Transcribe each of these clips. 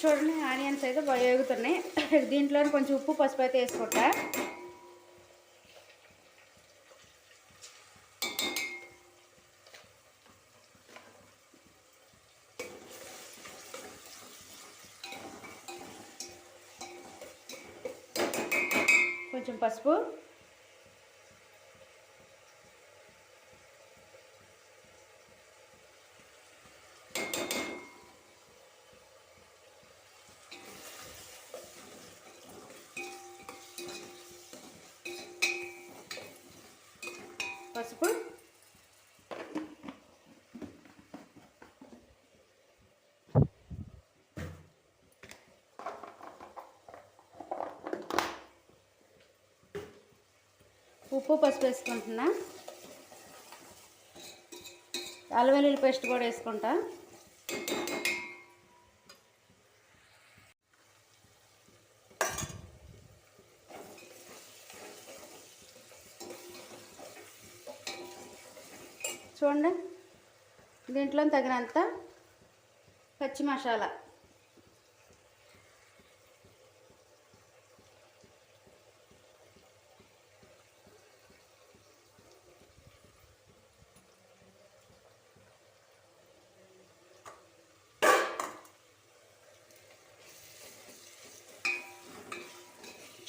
చూడండి ఆనియన్స్ అయితే బాగా వేగుతున్నాయి దీంట్లో కొంచెం ఉప్పు పసుపు అయితే వేసుకుంటా. కొంచెం పసుపు. పసుపు. ఉప్పు పసుపు వేసుకుంటున్నా. అల్లం వెల్లుల్లి పేస్ట్ కూడా వేసుకుంటా. చూడండి. దీంట్లో తగినంత పచ్చి మసాలా.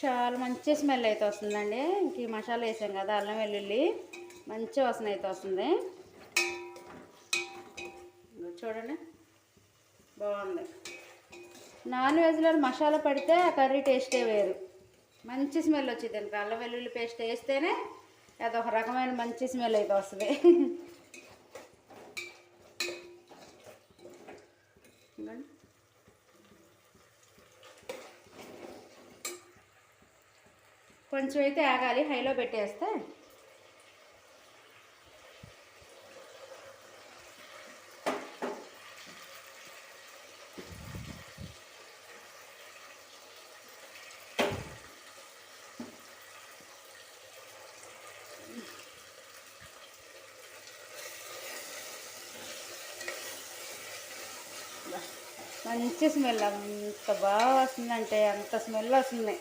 చాలా మంచి స్మెల్ అయితే వస్తుందండి. ఇంక ఈ మసాలా వేసాం కదా అల్లం వెల్లుల్లి మంచి వాసన అయితే వస్తుంది. చూడండి. బాగుంది. నాన్ వెజ్లో మసాలా పడితే ఆ కర్రీ టేస్టే వేరు. మంచి స్మెల్ వచ్చింది దానికి. అల్లం వెల్లుల్లి పేస్ట్ వేస్తేనే అదొక రకమైన మంచి స్మెల్ అయితే వస్తుంది. కొంచెం అయితే ఆగాలి. హైలో పెట్టేస్తే మంచి స్మెల్ అంత బాగా వస్తుందంటే అంత స్మెల్ వస్తుంది.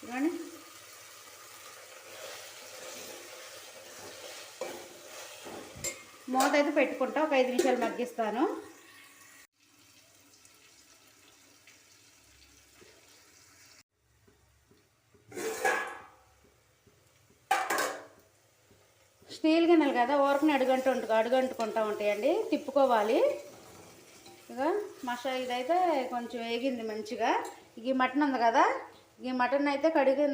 చూడండి మూత అయితే పెట్టుకుంటా ఒక ఐదు నిమిషాలు మగ్గిస్తాను స్టీల్ గిన్నెలు కదా ఊరకని అడుగంటు అడుగంటుకుంటా ఉంటాయండి. తిప్పుకోవాలి. ఇక మసాలా ఇదైతే కొంచెం వేగింది మంచిగా. ఈ మటన్ ఉంది కదా ఈ మటన్ అయితే కడిగి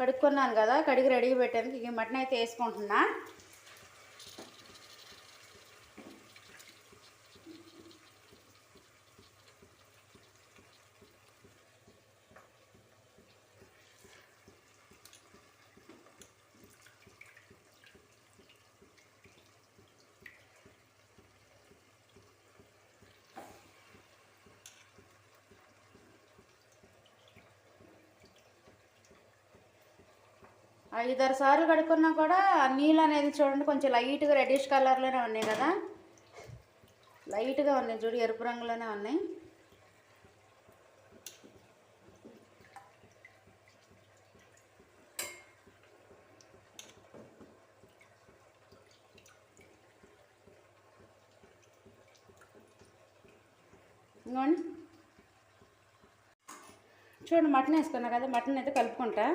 కడుక్కున్నాను కదా కడిగి రెడీ పెట్టాను ఈ మటన్ అయితే వేసుకుంటున్నా. ఐదారు సార్లు కడుక్కున్నా కూడా నీళ్ళు అనేది చూడండి కొంచెం లైట్గా రెడ్డిష్ కలర్లోనే ఉన్నాయి కదా. లైట్గా ఉన్నాయి చూడు ఎరుపు రంగులోనే ఉన్నాయి. ఇంకోండి చూడండి మటన్ వేసుకున్నా కదా మటన్ అయితే కలుపుకుంటా.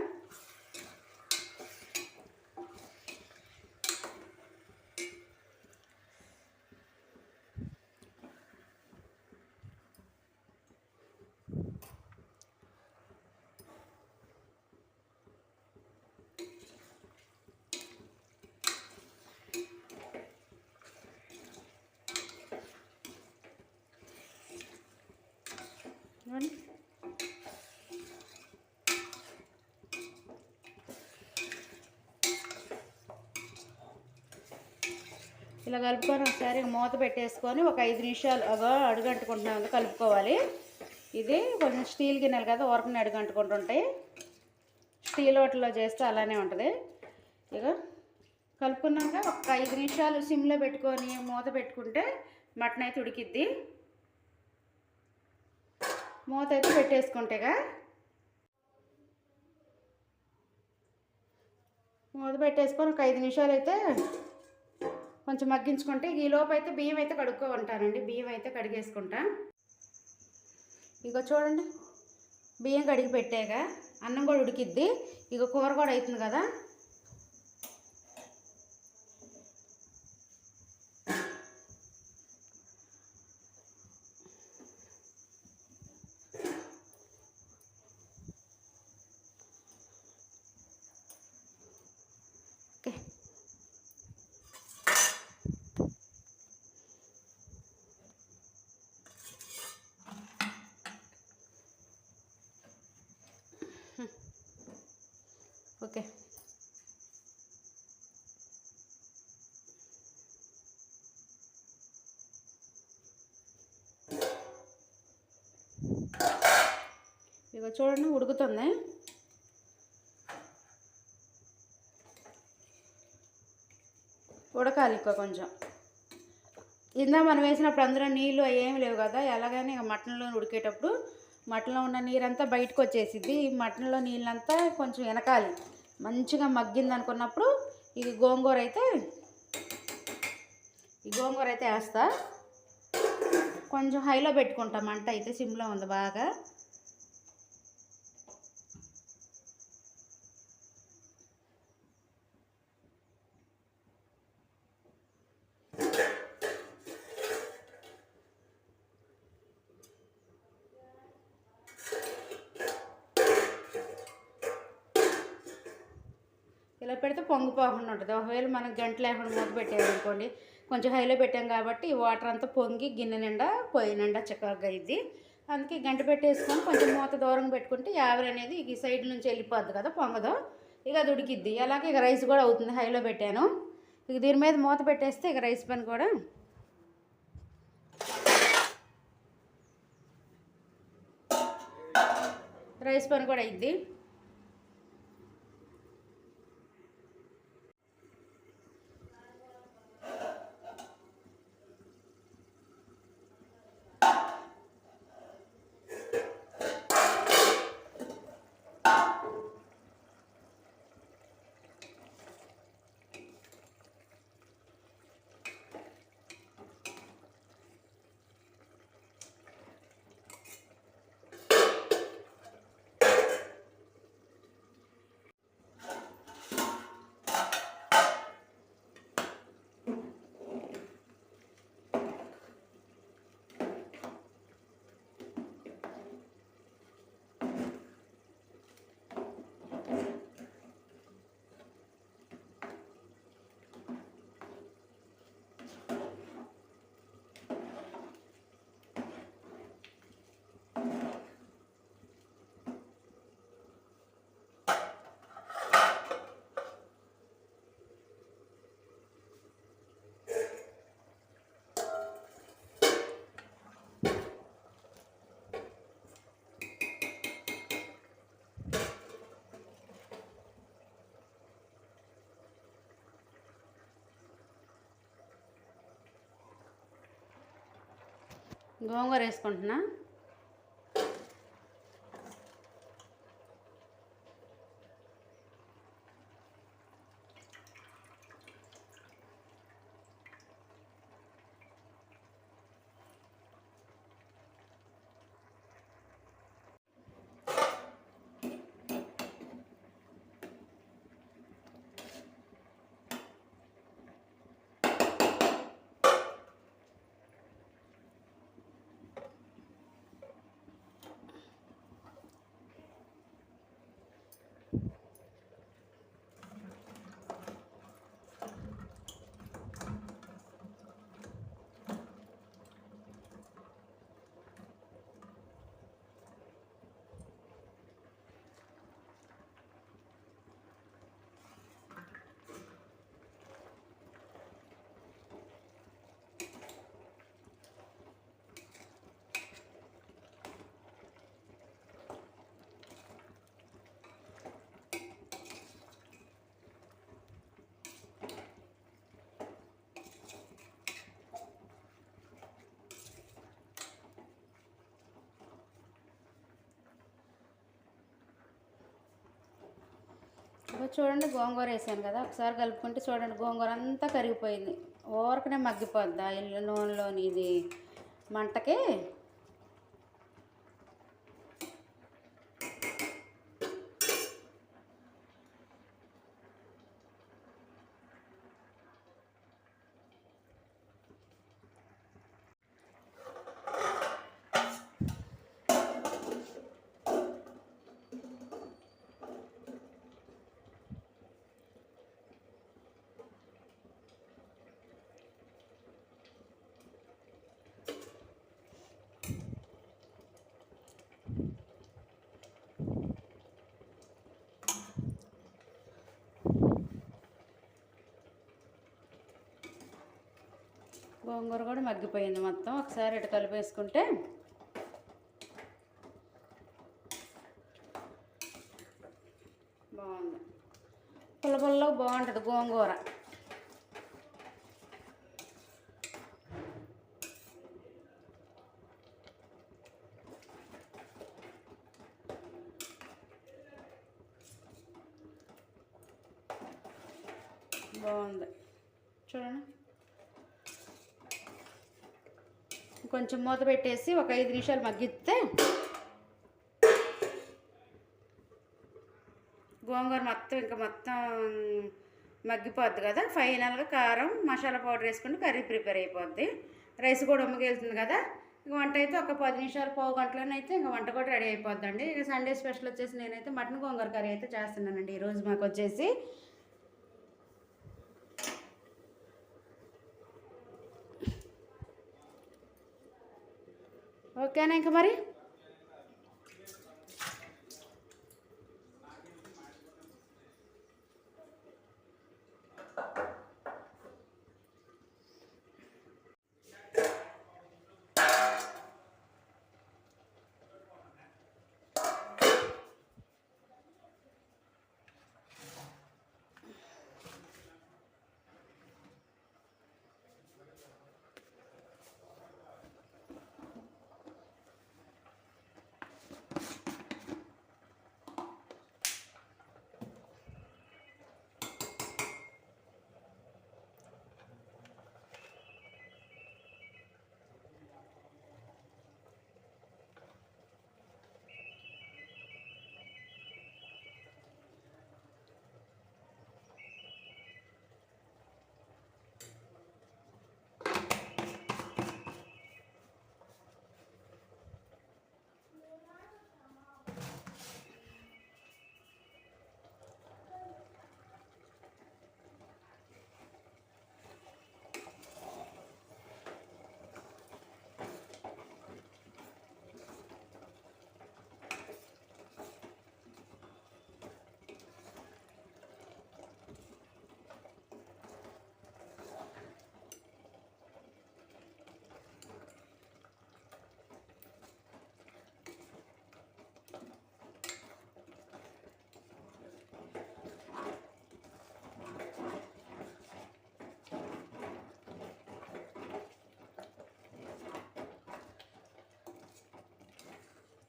ఇలా కలుపుకొని ఒకసారి మూత పెట్టేసుకొని ఒక ఐదు నిమిషాలు అగో అడుగంటుకుంటున్నాం కలుపుకోవాలి. ఇది కొంచెం స్టీల్ గిన్నెలు కదా ఉరకని అడుగంటుకుంటుంటాయి. స్టీల్ వాటిలో చేస్తే అలానే ఉంటుంది. ఇక కలుపుకున్నాక ఒక ఐదు నిమిషాలు సిమ్లో పెట్టుకొని మూత పెట్టుకుంటే మటన్ అయితే ఉడికిద్ది. మూత అయితే పెట్టేసుకుంటేగా మూత పెట్టేసుకొని ఒక ఐదు నిమిషాలు అయితే కొంచెం మగ్గించుకుంటే ఈ లోపు అయితే బియ్యం అయితే కడుక్కో ఉంటానండి బియ్యం అయితే కడిగేసుకుంటా. ఇగో చూడండి బియ్యం కడిగి పెట్టాక అన్నం కూడా ఉడికిద్ది. ఇక కూర కూడా అవుతుంది కదా. ఓకే. ఇక చూడండి ఉడుకుతుంది. ఉడకాలి ఇంకా కొంచెం. ఇందా మనం వేసినప్పుడు అందులో నీళ్ళు ఏమి లేవు కదా ఎలాగైనా ఇక మటన్లో ఉడికేటప్పుడు మటన్లో ఉన్న నీరంతా బయటకు వచ్చేసిద్ది. మటన్లో నీళ్ళంతా కొంచెం వెనకాలి. మంచిగా మగ్గింది అనుకున్నప్పుడు ఇది గోంగూర అయితే ఈ గోంగూర అయితే వేస్తా. కొంచెం హైలో పెట్టుకుంటాం మంట అయితే సిమ్లో ఉంది బాగా. పెడితే పొంగిపోకుండా ఉంటుంది. ఒకవేళ మనం గంట లేకుండా మూత పెట్టామనుకోండి కొంచెం హైలో పెట్టాం కాబట్టి వాటర్ అంతా పొంగి గిన్నె నిండా పొయ్యి నిండా చక్కగా ఇది. అందుకే గంట పెట్టేసుకొని కొంచెం మూత దూరం పెట్టుకుంటే యావర్ అనేది ఈ సైడ్ నుంచి వెళ్ళిపోద్ది కదా పొంగదు. ఇక అది ఉడికిద్ది. అలాగే ఇక రైస్ కూడా అవుతుంది హైలో పెట్టాను. ఇక దీని మీద మూత పెట్టేస్తే ఇక రైస్ పని కూడా రైస్ పని కూడా అయింది గోంగూర వేసుకుంటున్నా. చూడండి గోంగూర వేసాను కదా ఒకసారి కలుపుకుంటే చూడండి గోంగూర అంతా కరిగిపోయింది. ఊరకనే మగ్గిపోద్ది ఇల్లు నూనెలోని ఇది మంటకి. గోంగూర కూడా మగ్గిపోయింది మొత్తం. ఒకసారి ఇటు కలిపేసుకుంటే బాగుంది. పుల్ల పుల్ల బాగుంటుంది గోంగూర బాగుంది చూడండి కొంచెం మూత పెట్టేసి ఒక ఐదు నిమిషాలు మగ్గిస్తే గోంగూర మొత్తం ఇంకా మొత్తం మగ్గిపోద్ది కదా. ఫైనల్గా కారం మసాలా పౌడర్ వేసుకుంటే కర్రీ ప్రిపేర్ అయిపోద్ది. రైస్ కూడా ఉమ్మగెళ్తుంది కదా. ఇంక వంట అయితే ఒక పది నిమిషాలు పావు గంటలోనే అయితే ఇంకా వంట కూడా రెడీ అయిపోద్దండి. ఇక సండే స్పెషల్ వచ్చేసి నేనైతే మటన్ గోంగూర కర్రీ అయితే చేస్తున్నానండి. ఈరోజు మాకు వచ్చేసి ఓకేనా ఇంకా మరి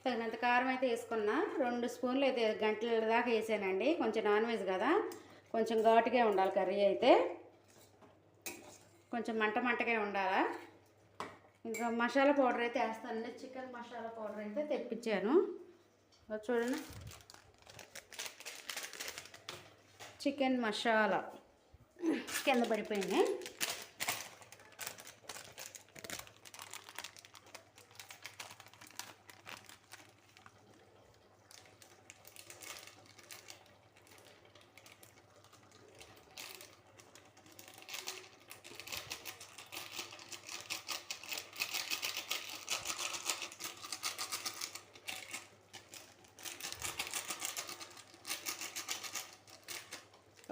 తగినంత కారం అయితే వేసుకున్నా. రెండు స్పూన్లు అయితే గంటల దాకా వేసానండి. కొంచెం నాన్ వెజ్ కదా. కొంచెం ఘాటుగా ఉండాలి కర్రీ అయితే. కొంచెం మంట మంటగా ఉండాలా. ఇంకా మసాలా పౌడర్ అయితే వేస్తానండి. చికెన్ మసాలా పౌడర్ అయితే తెప్పించాను. చూడండి. చికెన్ మసాలా కింద పడిపోయింది.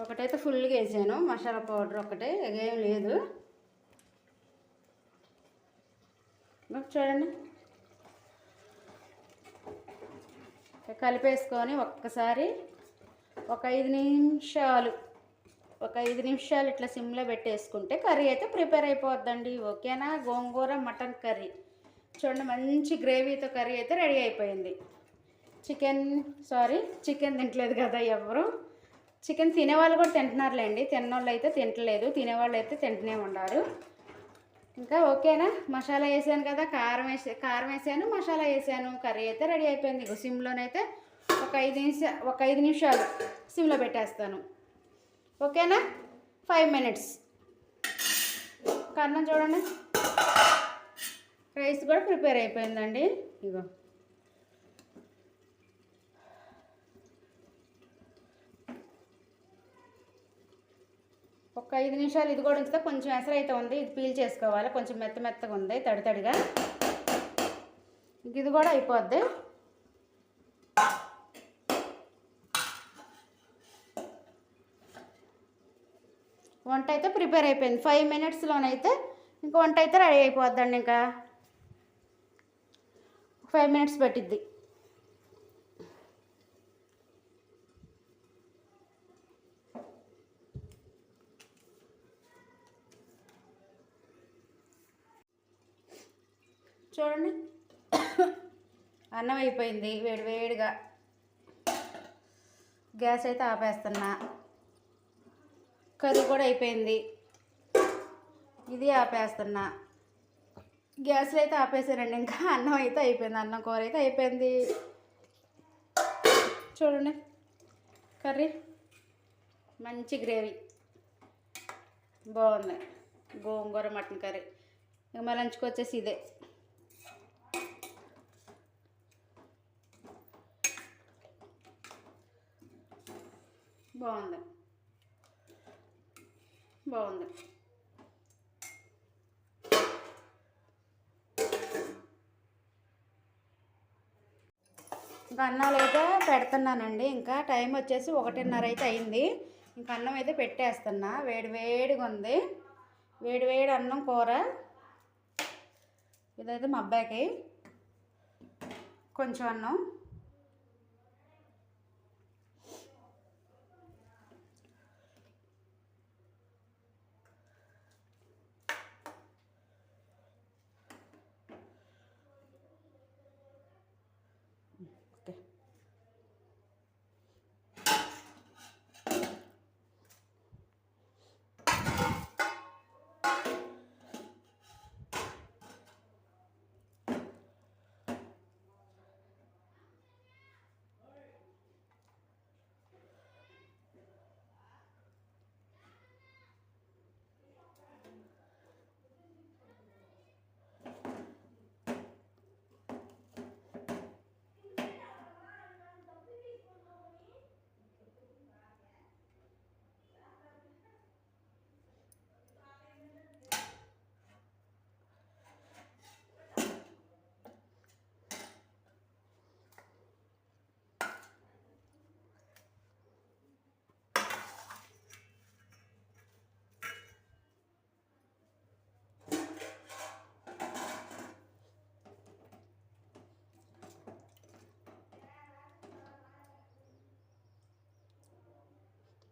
ఒకటైతే ఫుల్గా వేసాను. మసాలా పౌడర్ ఒకటే. ఏం లేదు. చూడండి. కలిపేసుకొని ఒక్కసారి ఒక ఐదు నిమిషాలు ఒక ఐదు నిమిషాలు ఇట్లా సిమ్లో పెట్టేసుకుంటే కర్రీ అయితే ప్రిపేర్ అయిపోద్దండి. ఓకేనా? Gongura mutton curry. చూడండి మంచి గ్రేవీతో కర్రీ అయితే రెడీ అయిపోయింది. చికెన్ సారీ చికెన్ తింటలేదు కదా ఎవరు? చికెన్ తినేవాళ్ళు కూడా తింటున్నారులేండి. తిన్నోళ్ళు అయితే తింటలేదు. తినేవాళ్ళు అయితే తింటూనే ఉన్నారు. ఇంకా ఓకేనా? మసాలా వేసాను కదా. కారం వేసా కారం వేసాను మసాలా వేసాను. కర్రీ అయితే రెడీ అయిపోయింది. ఇగో సిమ్లోనైతే ఒక ఐదు నిమిషాలు ఒక ఐదు నిమిషాలు సిమ్లో పెట్టేస్తాను. ఓకేనా? Five minutes. కన్నం చూడండి. రైస్ కూడా ప్రిపేర్ అయిపోయిందండి. ఇగో. ఒక ఐదు నిమిషాలు ఇది కూడా ఉంచితే. కొంచెం ఎసరు అయితే ఉంది. ఇది పీల్ చేసుకోవాలి. కొంచెం మెత్త మెత్తగా ఉంది. తడి తడిగా. ఇంక ఇది కూడా అయిపోద్ది. వంట అయితే ప్రిపేర్ అయిపోయింది. ఫైవ్ మినిట్స్లోనైతే ఇంకా వంట అయితే రెడీ అయిపోద్దండి ఇంకా. ఫైవ్ మినిట్స్ పెట్టిద్ది. చూడండి. అన్నం అయిపోయింది వేడి వేడిగా. గ్యాస్ అయితే ఆపేస్తున్నా. కర్రీ కూడా అయిపోయింది. ఇది ఆపేస్తున్నా. గ్యాస్లో అయితే ఆపేసానండి ఇంకా అన్నం అయితే అయిపోయింది అన్నం కూర అయితే అయిపోయింది. చూడండి. కర్రీ. మంచి గ్రేవీ. బాగుంది. Gongura mutton curry. ఇంకా మా లంచ్కి వచ్చేసి ఇదే. బాగుంది. బాగుంది. ఇంకా అన్నాలు అయితే పెడుతున్నానండి. ఇంకా టైం వచ్చేసి ఒకటిన్నర అయితే అయింది. ఇంకా అన్నం అయితే పెట్టేస్తున్నా. వేడి వేడిగా ఉంది. వేడి వేడి అన్నం కూర. ఇదైతే మా అబ్బాయికి. కొంచెం అన్నం.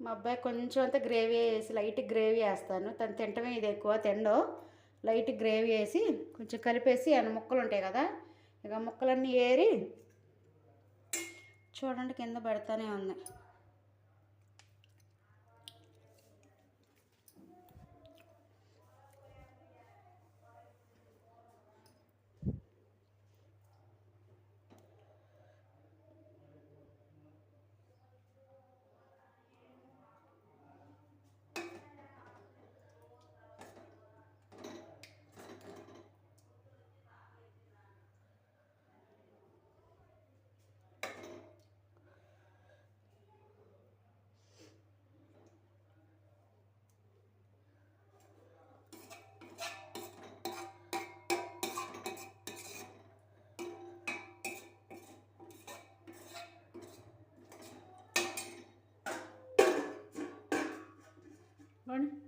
మా అబ్బాయి కొంచెం అంతా గ్రేవీ వేసి లైట్ గ్రేవీ వేస్తాను. తను తింటమే ఇది ఎక్కువ తిండో. లైట్ గ్రేవీ వేసి కొంచెం కలిపేసి అన్న ముక్కలు ఉంటాయి కదా ఇక ముక్కలన్నీ ఏరి చూడండి కింద పెడతానే ఉన్నాయి પણ